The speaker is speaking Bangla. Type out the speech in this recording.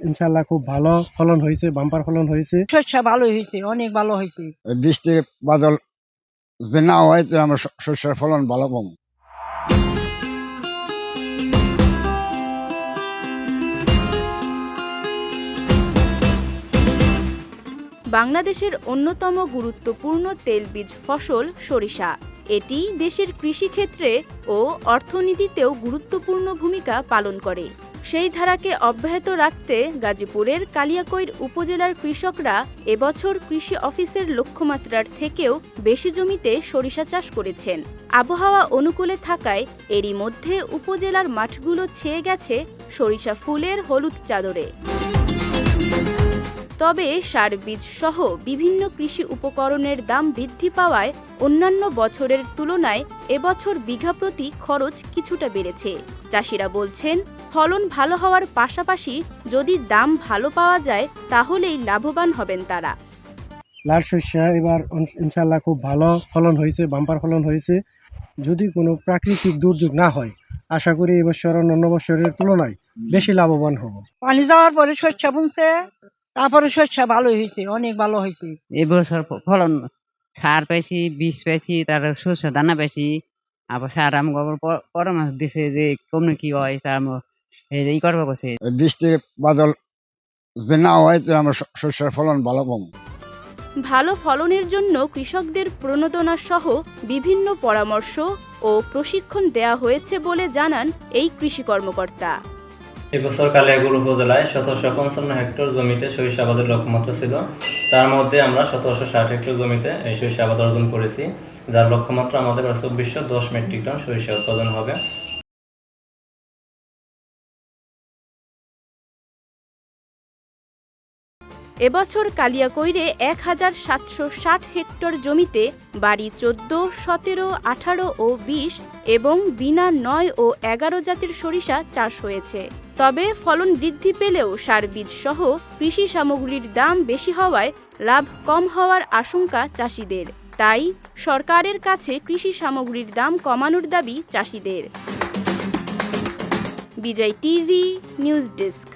ইনশাল্লাহ খুব ভালো ফলন হয়েছে বাম্পার ফলন হয়েছে। শস্য ভালো হয়েছে অনেক ভালো হয়েছে। বৃষ্টির বাদল যদি না হয় তাহলে আমরা শস্যের ফলন ভালো পাবো। বাংলাদেশের অন্যতম গুরুত্বপূর্ণ তেলবীজ ফসল সরিষা। এটি দেশের কৃষিক্ষেত্রে ও অর্থনীতিতেও গুরুত্বপূর্ণ ভূমিকা পালন করে। সেই ধারাকে অব্যাহত রাখতে গাজীপুরের কালিয়াকৈর উপজেলার কৃষকরা এবছর কৃষি অফিসের লক্ষ্যমাত্রার থেকেও বেশি জমিতে সরিষা চাষ করেছেন। আবহাওয়া অনুকূলে থাকায় এরই মধ্যে উপজেলার মাঠগুলো ছেয়ে গেছে সরিষা ফুলের হলুদ চাদরে। তবে সার বীজ সহ বিভিন্ন কৃষি উপকরণের দাম বৃদ্ধি পাওয়ায় অন্যান্য বছরের তুলনায় এবছর বিঘা প্রতি খরচ কিছুটা বেড়েছে। চাষিরা বলছেন ফলন ভালো হওয়ার পাশাপাশি যদি দাম ভালো পাওয়া যায় তাহলেই লাভবান হবেন তারা। লাল শস্য এবার ইনশাল্লাহ খুব ভালো ফলন হয়েছে বাম্পার ফলন হয়েছে। যদি কোনো প্রাকৃতিক দুর্যোগ না হয় আশা করি এবছর অন্য বছরের তুলনায় বেশি লাভবান হব। পানি যাওয়ার পরে শস্য বুনছে তারপরে শস্য ভালো হয়েছে অনেক ভালো হয়েছে। এবছর ফলন সার পাইছি বীজ পাইছি তার শস্য দানা পাইছি। আবার সার আমাকে পরামর্শ দিছে যে কমনে কি হয় তার এই করব কছে বৃষ্টির বাদল যদি না হয় তাহলে আমরা শস্যের ফলন ভালো পাবো। ভালো ফলনের জন্য কৃষকদের প্রণোদনা সহ বিভিন্ন পরামর্শ ও প্রশিক্ষণ দেয়া হয়েছে বলে জানান এই কৃষি কর্মকর্তা। এবছর কালিয়াগুড় উপজেলায় সতেরোশো পঞ্চান্ন হেক্টর জমিতে সরিষা আবাদের লক্ষ্যমাত্রা ছিল। তার মধ্যে আমরা সতেরোশো ষাট হেক্টর জমিতে এই সরিষা আবাদ অর্জন করেছি, যার লক্ষ্যমাত্রা আমাদের চব্বিশশো দশ মেট্রিক টন সরিষা উৎপাদন হবে। এবছর কালিয়াকৈরে এক হাজার সাতশো ষাট হেক্টর জমিতে বাড়ি চোদ্দ, সতেরো, আঠারো ও বিশ এবং বিনা নয় ও এগারো জাতের সরিষা চাষ হয়েছে। তবে ফলন বৃদ্ধি পেলেও সার বীজ সহ কৃষি সামগ্রীর দাম বেশি হওয়ায় লাভ কম হওয়ার আশঙ্কা চাষিদের। তাই সরকারের কাছে কৃষি সামগ্রীর দাম কমানোর দাবি চাষিদের। Bijoy TV, news desk.